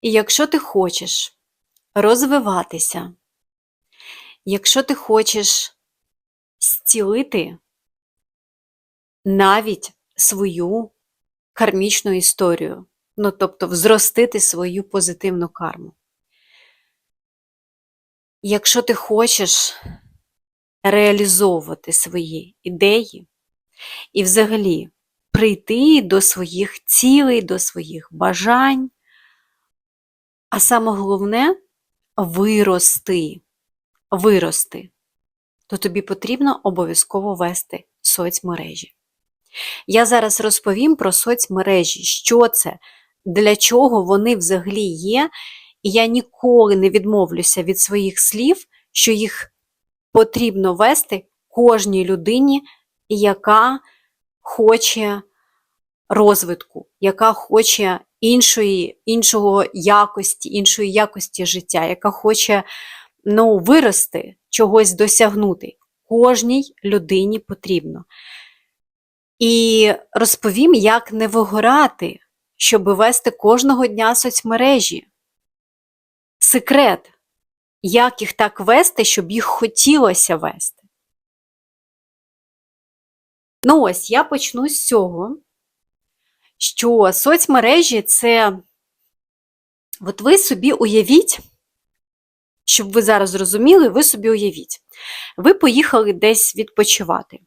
І якщо ти хочеш розвиватися, якщо ти хочеш зцілити навіть свою кармічну історію, ну тобто взростити свою позитивну карму. Якщо ти хочеш реалізовувати свої ідеї і взагалі прийти до своїх цілей, до своїх бажань, а саме головне вирости, вирости, то тобі потрібно обов'язково вести соцмережі. Я зараз розповім про соцмережі, що це, для чого вони взагалі є, і я ніколи не відмовлюся від своїх слів, що їх потрібно вести кожній людині, яка хоче розвитку, яка хоче іншої, іншого якості, іншої якості життя, яка хоче ну, вирости, чогось досягнути. Кожній людині потрібно. І розповім, як не вигорати, щоб вести кожного дня соцмережі. Секрет, як їх так вести, щоб їх хотілося вести. Ну ось я почну з цього, що соцмережі це, от ви собі уявіть, щоб ви зараз зрозуміли, ви собі уявіть, ви поїхали десь відпочивати,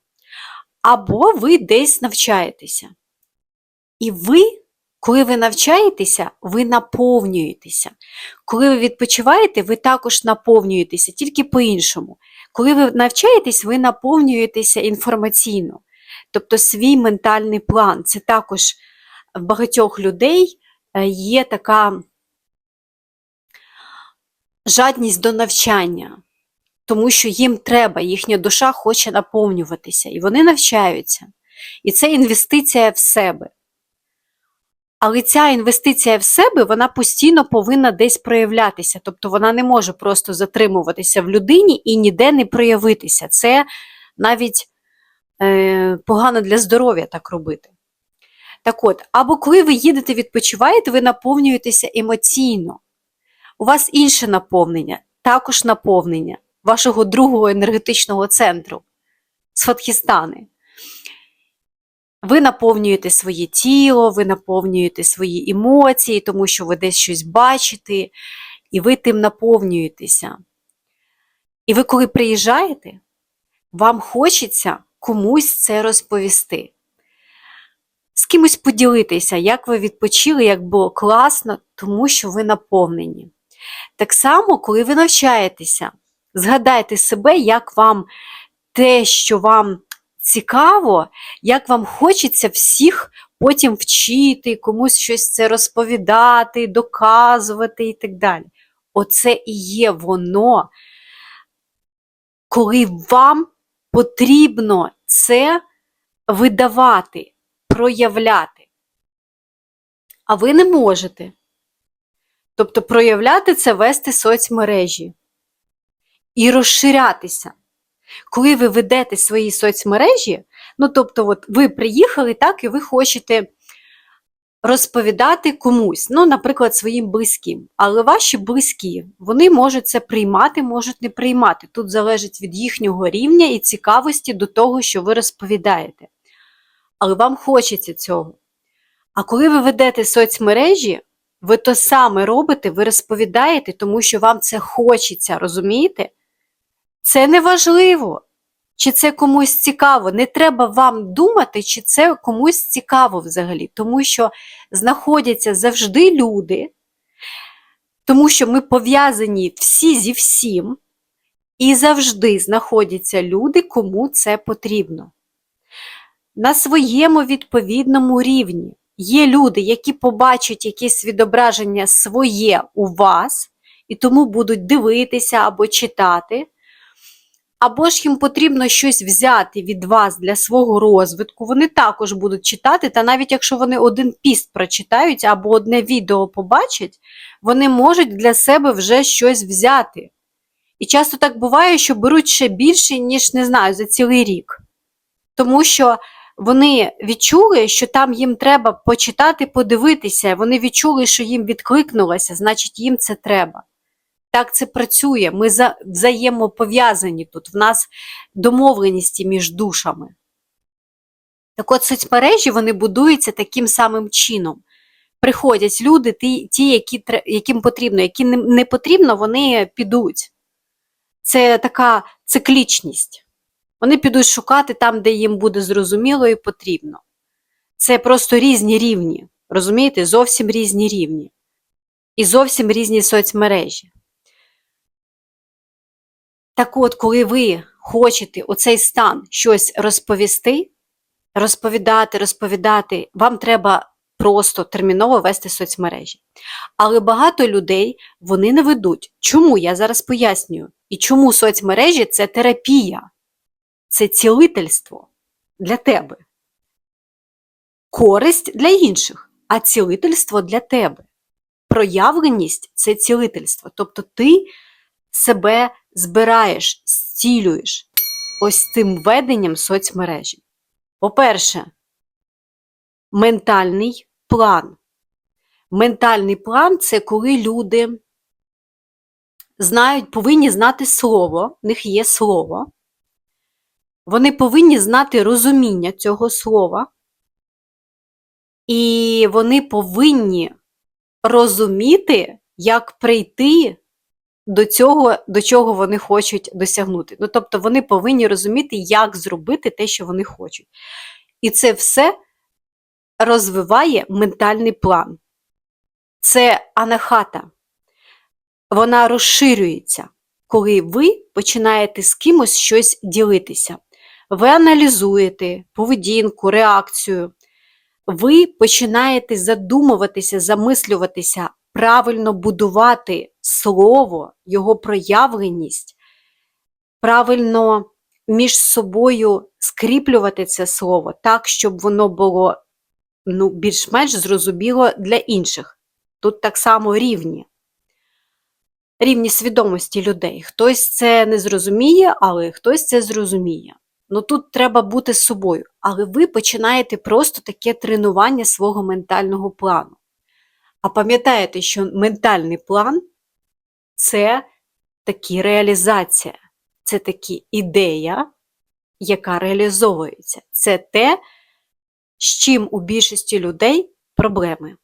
або ви десь навчаєтеся. І ви, коли ви навчаєтеся, ви наповнюєтеся. Коли ви відпочиваєте, ви також наповнюєтеся, тільки по-іншому. Коли ви навчаєтесь, ви наповнюєтеся інформаційно. Тобто свій ментальний план. Це також в багатьох людей е, є така жадність до навчання, тому що їм треба, їхня душа хоче наповнюватися, і вони навчаються. І це інвестиція в себе. Але ця інвестиція в себе вона постійно повинна десь проявлятися. Тобто вона не може просто затримуватися в людині і ніде не проявитися. Це навіть е, погано для здоров'я так робити. Так от, або коли ви їдете відпочиваєте, ви наповнюєтеся емоційно. У вас інше наповнення, також наповнення вашого другого енергетичного центру Сфатхістани. Ви наповнюєте своє тіло, ви наповнюєте свої емоції, тому що ви десь щось бачите, і ви тим наповнюєтеся. І ви, коли приїжджаєте, вам хочеться комусь це розповісти. З кимось поділитися, як ви відпочили, як було класно, тому що ви наповнені. Так само, коли ви навчаєтеся, згадайте себе, як вам те, що вам цікаво, як вам хочеться всіх потім вчити, комусь щось це розповідати, доказувати і так далі. Оце і є воно, коли вам потрібно це видавати, проявляти. А ви не можете. Тобто проявляти це вести соцмережі і розширятися. Коли ви ведете свої соцмережі, ну тобто, от ви приїхали, так, і ви хочете розповідати комусь, ну, наприклад, своїм близьким. Але ваші близькі, вони можуть це приймати, можуть не приймати. Тут залежить від їхнього рівня і цікавості до того, що ви розповідаєте. Але вам хочеться цього. А коли ви ведете соцмережі, ви то саме робите, ви розповідаєте, тому що вам це хочеться, розумієте? Це не важливо, чи це комусь цікаво. Не треба вам думати, чи це комусь цікаво взагалі, тому що знаходяться завжди люди, тому що ми пов'язані всі зі всім, і завжди знаходяться люди, кому це потрібно. На своєму відповідному рівні. Є люди, які побачать якесь відображення своє у вас, і тому будуть дивитися або читати, або ж їм потрібно щось взяти від вас для свого розвитку, вони також будуть читати, та навіть якщо вони один піст прочитають або одне відео побачать, вони можуть для себе вже щось взяти. І часто так буває, що беруть ще більше, ніж не знаю, за цілий рік. Тому що вони відчули, що там їм треба почитати, подивитися. Вони відчули, що їм відкликнулося, значить, їм це треба. Так це працює. Ми за- взаємопов'язані тут. В нас домовленісті між душами. Так от соцмережі вони будуються таким самим чином. Приходять люди, ті, ті які, яким потрібно, які не потрібно, вони підуть. Це така циклічність. Вони підуть шукати там, де їм буде зрозуміло і потрібно. Це просто різні рівні. Розумієте? Зовсім різні рівні. І зовсім різні соцмережі. Так от, коли ви хочете оцей стан щось розповісти, розповідати, розповідати, вам треба просто терміново вести соцмережі. Але багато людей вони не ведуть. Чому? Я зараз пояснюю. І чому соцмережі це терапія, це цілительство для тебе. Користь для інших, а цілительство для тебе. Проявленість це цілительство. Тобто ти себе збираєш, зцілюєш ось цим веденням соцмережі. По-перше, ментальний план. Ментальний план це коли люди знають, повинні знати слово, в них є слово. Вони повинні знати розуміння цього слова, і вони повинні розуміти, як прийти до цього, до чого вони хочуть досягнути. Ну, тобто вони повинні розуміти, як зробити те, що вони хочуть. І це все розвиває ментальний план. Це анахата. Вона розширюється, коли ви починаєте з кимось щось ділитися. Ви аналізуєте поведінку, реакцію. Ви починаєте задумуватися, замислюватися, правильно будувати слово, його проявленість, правильно між собою скріплювати це слово так, щоб воно було ну, більш-менш зрозуміло для інших. Тут так само рівні. Рівні свідомості людей. Хтось це не зрозуміє, але хтось це зрозуміє. Ну тут треба бути з собою. Але ви починаєте просто таке тренування свого ментального плану. А пам'ятаєте, що ментальний план це такі реалізація, це такі ідея, яка реалізовується. Це те, з чим у більшості людей проблеми.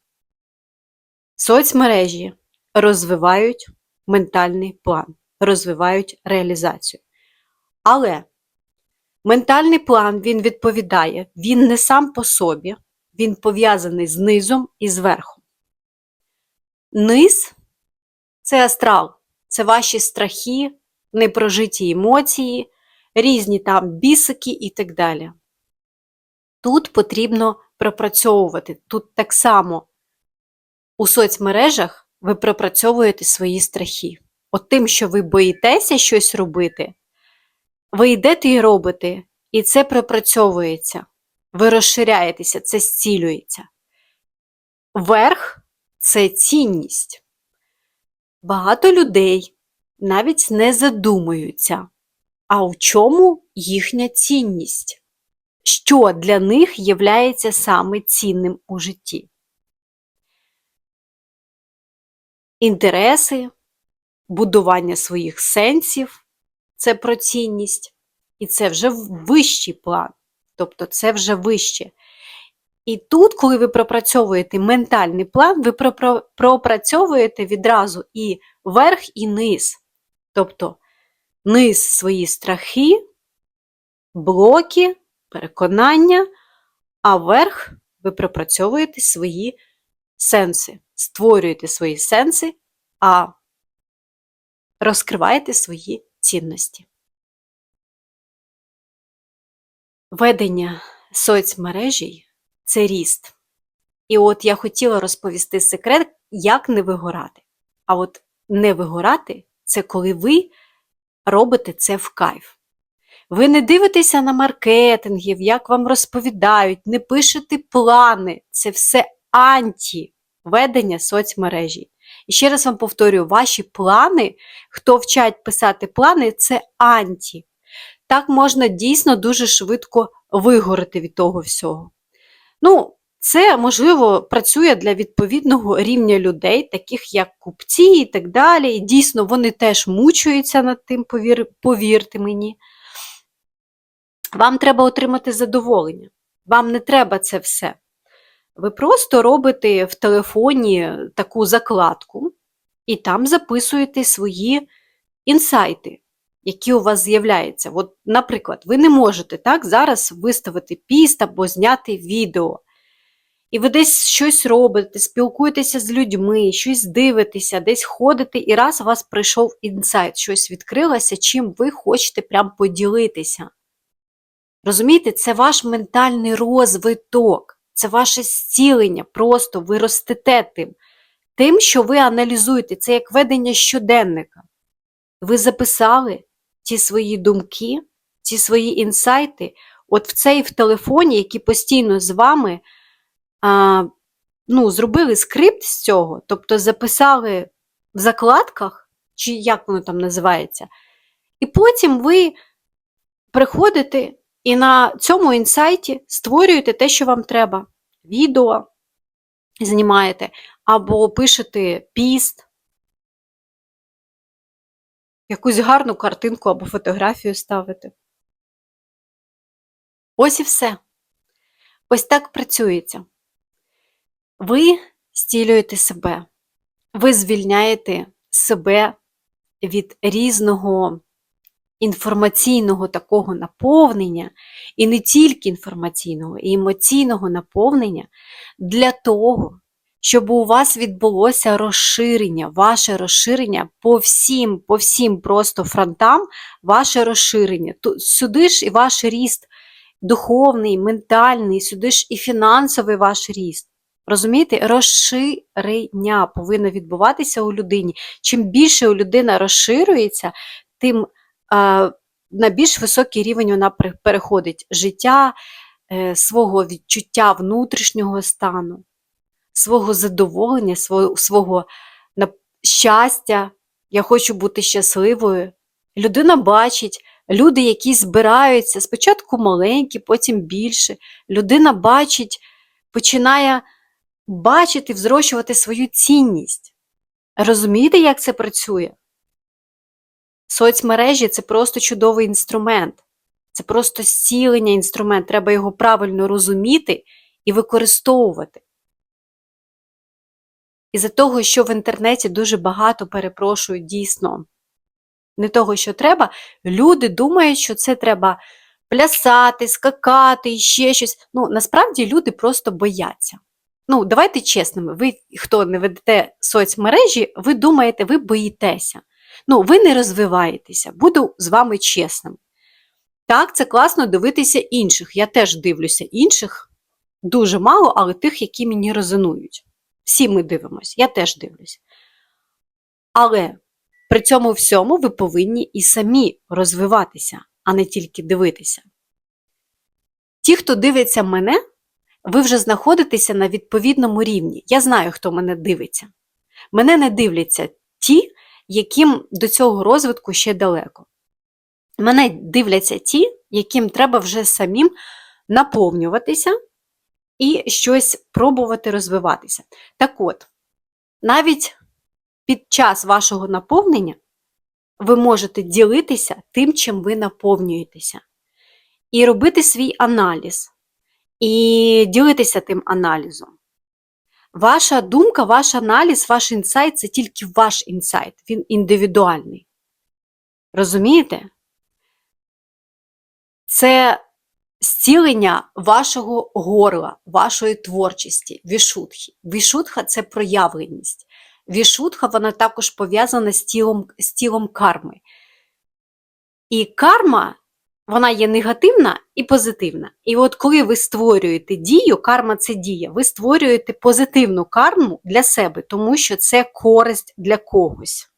Соцмережі розвивають ментальний план, розвивають реалізацію. Але ментальний план він відповідає, він не сам по собі, він пов'язаний з низом і зверху. Низ це астрал, це ваші страхи, непрожиті емоції, різні там бісики і так далі. Тут потрібно пропрацьовувати. Тут так само у соцмережах ви пропрацьовуєте свої страхи. От тим, що ви боїтеся щось робити, ви йдете і робите, і це пропрацьовується. Ви розширяєтеся, це зцілюється. Верх це цінність. Багато людей навіть не задумуються, а в чому їхня цінність, що для них являється саме цінним у житті. Інтереси, будування своїх сенсів це про цінність, і це вже вищий план, тобто це вже вище. І тут, коли ви пропрацьовуєте ментальний план, ви пропрацьовуєте відразу і верх, і низ. Тобто низ свої страхи, блоки, переконання, а верх ви пропрацьовуєте свої сенси, створюєте свої сенси, а розкриваєте свої цінності. Ведення соцмережі це ріст. І от я хотіла розповісти секрет, як не вигорати. А от не вигорати це коли ви робите це в кайф. Ви не дивитеся на маркетингів, як вам розповідають, не пишете плани. Це все анті ведення соцмережі. І ще раз вам повторюю, ваші плани, хто вчать писати плани, це анті. Так можна дійсно дуже швидко вигорити від того всього. Ну, це, можливо, працює для відповідного рівня людей, таких як купці і так далі. І дійсно, вони теж мучуються над тим, повір, повірте мені. Вам треба отримати задоволення. Вам не треба це все. Ви просто робите в телефоні таку закладку, і там записуєте свої інсайти, які у вас з'являються. От, наприклад, ви не можете так зараз виставити піст або зняти відео. І ви десь щось робите, спілкуєтеся з людьми, щось дивитеся, десь ходите, і раз у вас прийшов інсайт, щось відкрилося, чим ви хочете прям поділитися. Розумієте, це ваш ментальний розвиток, це ваше зцілення, просто ви ростете тим. Тим, що ви аналізуєте, це як ведення щоденника. Ви записали ті свої думки, ті свої інсайти, от в цей в телефоні, який постійно з вами а, ну, зробили скрипт з цього, тобто записали в закладках, чи як воно там називається, і потім ви приходите і на цьому інсайті створюєте те, що вам треба. Відео знімаєте, або пишете піст, якусь гарну картинку або фотографію ставите. Ось і все. Ось так працюється. Ви стілюєте себе, ви звільняєте себе від різного інформаційного такого наповнення, і не тільки інформаційного, і емоційного наповнення для того, щоб у вас відбулося розширення, ваше розширення по всім, по всім просто фронтам, ваше розширення. Тут, сюди ж і ваш ріст духовний, ментальний, сюди ж і фінансовий ваш ріст. Розумієте, розширення повинно відбуватися у людині. Чим більше у людина розширюється, тим на більш високий рівень вона переходить життя, е, свого відчуття внутрішнього стану, свого задоволення, свого, свого щастя. Я хочу бути щасливою. Людина бачить, люди, які збираються, спочатку маленькі, потім більше. Людина бачить, починає бачити, взрощувати свою цінність. Розумієте, як це працює? Соцмережі це просто чудовий інструмент, це просто зцілення інструмент. Треба його правильно розуміти і використовувати. Із-за того, що в інтернеті дуже багато перепрошую дійсно не того, що треба, люди думають, що це треба плясати, скакати і ще щось. Ну, насправді люди просто бояться. Ну, давайте чесними, ви, хто не ведете соцмережі, ви думаєте, ви боїтеся. Ну, ви не розвиваєтеся, буду з вами чесним. Так, це класно дивитися інших. Я теж дивлюся інших, дуже мало, але тих, які мені резонують. Всі ми дивимося, я теж дивлюся. Але при цьому всьому ви повинні і самі розвиватися, а не тільки дивитися. Ті, хто дивиться мене, ви вже знаходитеся на відповідному рівні. Я знаю, хто мене дивиться. Мене не дивляться ті, яким до цього розвитку ще далеко. Мене дивляться ті, яким треба вже самим наповнюватися і щось пробувати розвиватися. Так от, навіть під час вашого наповнення ви можете ділитися тим, чим ви наповнюєтеся, і робити свій аналіз, і ділитися тим аналізом. Ваша думка, ваш аналіз, ваш інсайт це тільки ваш інсайт, він індивідуальний. Розумієте? Це зцілення вашого горла, вашої творчості, вішутхи. Вішутха це проявленість. Вішутха вона також пов'язана з тілом, з тілом карми. І карма вона є негативна і позитивна. І от коли ви створюєте дію, карма це дія, ви створюєте позитивну карму для себе, тому що це користь для когось.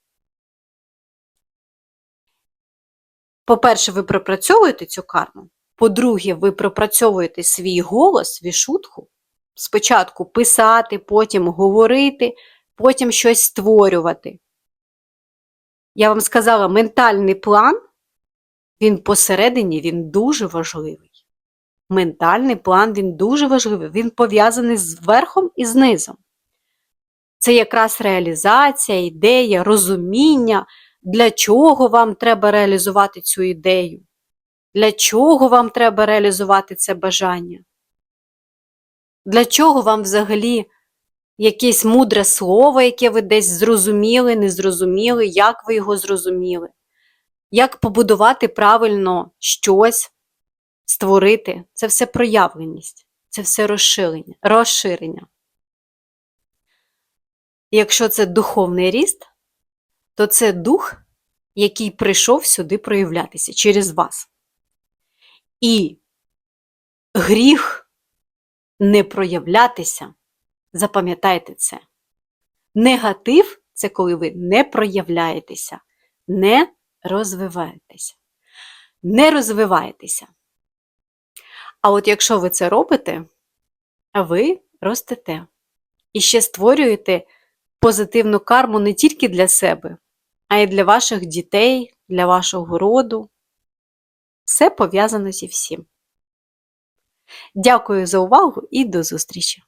По-перше, ви пропрацьовуєте цю карму. По-друге, ви пропрацьовуєте свій голос, вішутху. Спочатку писати, потім говорити, потім щось створювати. Я вам сказала, ментальний план він посередині він дуже важливий. Ментальний план він дуже важливий, він пов'язаний з верхом і з низом. Це якраз реалізація, ідея, розуміння, для чого вам треба реалізувати цю ідею, для чого вам треба реалізувати це бажання. Для чого вам взагалі якесь мудре слово, яке ви десь зрозуміли, не зрозуміли, як ви його зрозуміли? Як побудувати правильно щось, створити? Це все проявленість, це все розширення. розширення. Якщо це духовний ріст, то це дух, який прийшов сюди проявлятися через вас. І гріх не проявлятися, запам'ятайте це. Негатив це коли ви не проявляєтеся, не розвиваєтеся. Не розвиваєтеся. А от якщо ви це робите, ви ростете і ще створюєте позитивну карму не тільки для себе, а й для ваших дітей, для вашого роду. Все пов'язано зі всім. Дякую за увагу і до зустрічі!